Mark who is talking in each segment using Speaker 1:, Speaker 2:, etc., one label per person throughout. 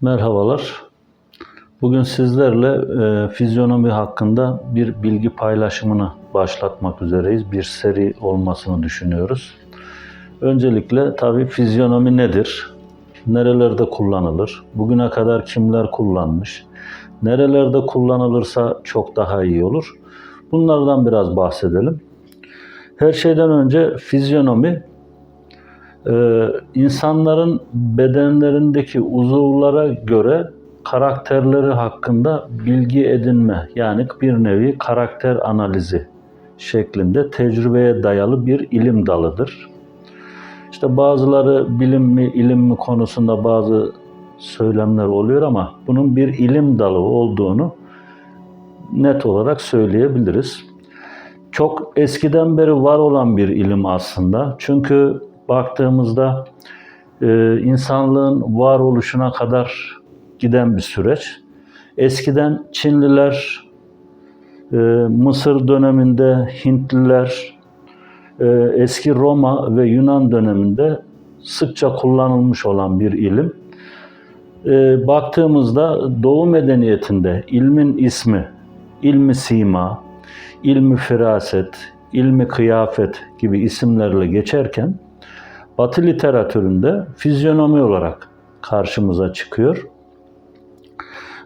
Speaker 1: Merhabalar. Bugün sizlerle e, fizyonomi hakkında bir bilgi paylaşımını başlatmak üzereyiz. Bir seri olmasını düşünüyoruz. Öncelikle tabii fizyonomi nedir? Nerelerde kullanılır? Bugüne kadar kimler kullanmış? Nerelerde kullanılırsa çok daha iyi olur. Bunlardan biraz bahsedelim. Her şeyden önce fizyonomi ee, insanların bedenlerindeki uzuvlara göre karakterleri hakkında bilgi edinme yani bir nevi karakter analizi şeklinde tecrübeye dayalı bir ilim dalıdır. İşte bazıları bilim mi ilim mi konusunda bazı söylemler oluyor ama bunun bir ilim dalı olduğunu net olarak söyleyebiliriz. Çok eskiden beri var olan bir ilim aslında. Çünkü baktığımızda e, insanlığın varoluşuna kadar giden bir süreç. Eskiden Çinliler, e, Mısır döneminde Hintliler, e, eski Roma ve Yunan döneminde sıkça kullanılmış olan bir ilim. E, baktığımızda Doğu medeniyetinde ilmin ismi, ilmi sima, ilmi firaset, ilmi kıyafet gibi isimlerle geçerken Batı literatüründe fizyonomi olarak karşımıza çıkıyor.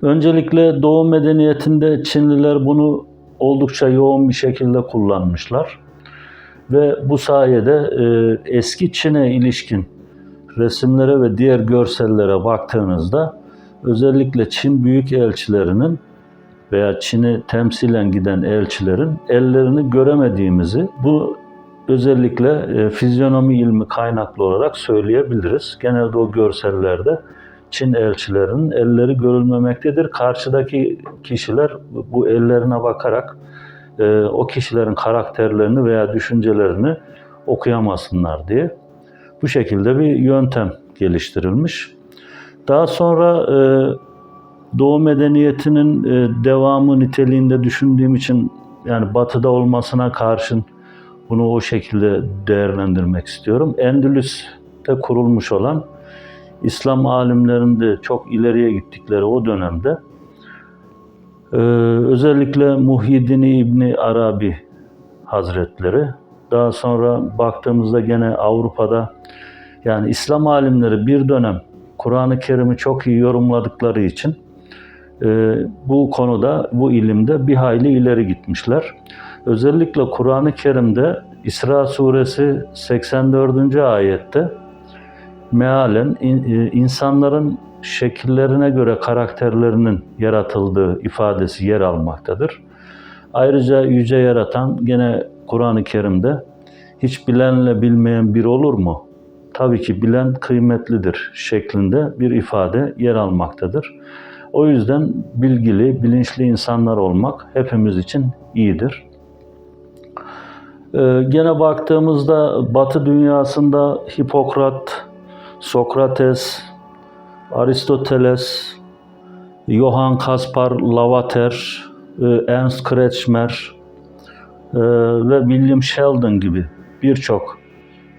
Speaker 1: Öncelikle Doğu medeniyetinde Çinliler bunu oldukça yoğun bir şekilde kullanmışlar. Ve bu sayede e, eski Çin'e ilişkin resimlere ve diğer görsellere baktığınızda özellikle Çin büyük elçilerinin veya Çin'i temsilen giden elçilerin ellerini göremediğimizi, bu özellikle e, fizyonomi ilmi kaynaklı olarak söyleyebiliriz. Genelde o görsellerde Çin elçilerinin elleri görülmemektedir. Karşıdaki kişiler bu ellerine bakarak e, o kişilerin karakterlerini veya düşüncelerini okuyamasınlar diye. Bu şekilde bir yöntem geliştirilmiş. Daha sonra e, Doğu medeniyetinin e, devamı niteliğinde düşündüğüm için yani batıda olmasına karşın bunu o şekilde değerlendirmek istiyorum. Endülüs'te kurulmuş olan İslam alimlerinde çok ileriye gittikleri o dönemde e, özellikle Muhyiddin İbni Arabi Hazretleri daha sonra baktığımızda gene Avrupa'da yani İslam alimleri bir dönem Kur'an-ı Kerim'i çok iyi yorumladıkları için e, bu konuda, bu ilimde bir hayli ileri gitmişler. Özellikle Kur'an-ı Kerim'de İsra suresi 84. ayette mealen e, insanların şekillerine göre karakterlerinin yaratıldığı ifadesi yer almaktadır. Ayrıca yüce yaratan gene Kur'an-ı Kerim'de hiç bilenle bilmeyen bir olur mu? Tabii ki bilen kıymetlidir şeklinde bir ifade yer almaktadır. O yüzden bilgili, bilinçli insanlar olmak hepimiz için iyidir. Ee, gene baktığımızda Batı dünyasında Hipokrat, Sokrates, Aristoteles, Johann Kaspar Lavater, e, Ernst Kretschmer e, ve William Sheldon gibi birçok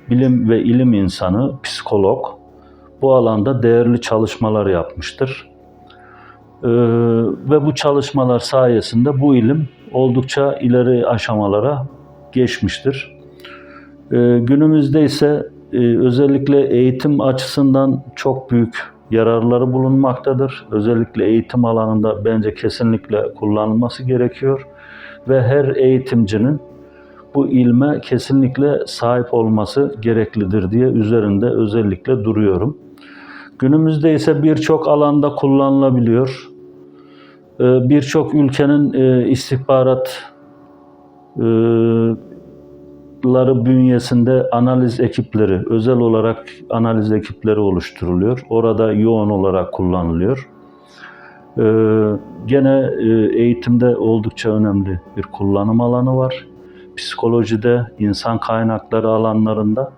Speaker 1: bilim ve ilim insanı, psikolog bu alanda değerli çalışmalar yapmıştır. Ee, ve bu çalışmalar sayesinde bu ilim oldukça ileri aşamalara geçmiştir. Ee, günümüzde ise e, özellikle eğitim açısından çok büyük yararları bulunmaktadır. Özellikle eğitim alanında bence kesinlikle kullanılması gerekiyor ve her eğitimcinin bu ilme kesinlikle sahip olması gereklidir diye üzerinde özellikle duruyorum. Günümüzde ise birçok alanda kullanılabiliyor. Ee, birçok ülkenin e, istihbarat e, ları bünyesinde analiz ekipleri, özel olarak analiz ekipleri oluşturuluyor. Orada yoğun olarak kullanılıyor. Ee, gene eğitimde oldukça önemli bir kullanım alanı var. Psikolojide, insan kaynakları alanlarında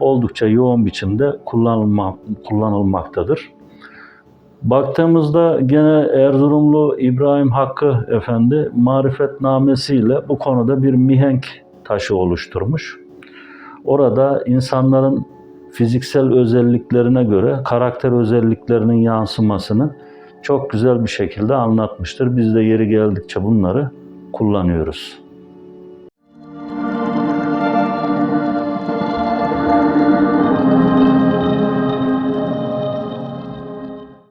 Speaker 1: oldukça yoğun biçimde kullanılma, kullanılmaktadır. Baktığımızda gene Erzurumlu İbrahim Hakkı Efendi marifetnamesiyle bu konuda bir mihenk taşı oluşturmuş. Orada insanların fiziksel özelliklerine göre karakter özelliklerinin yansımasını çok güzel bir şekilde anlatmıştır. Biz de yeri geldikçe bunları kullanıyoruz.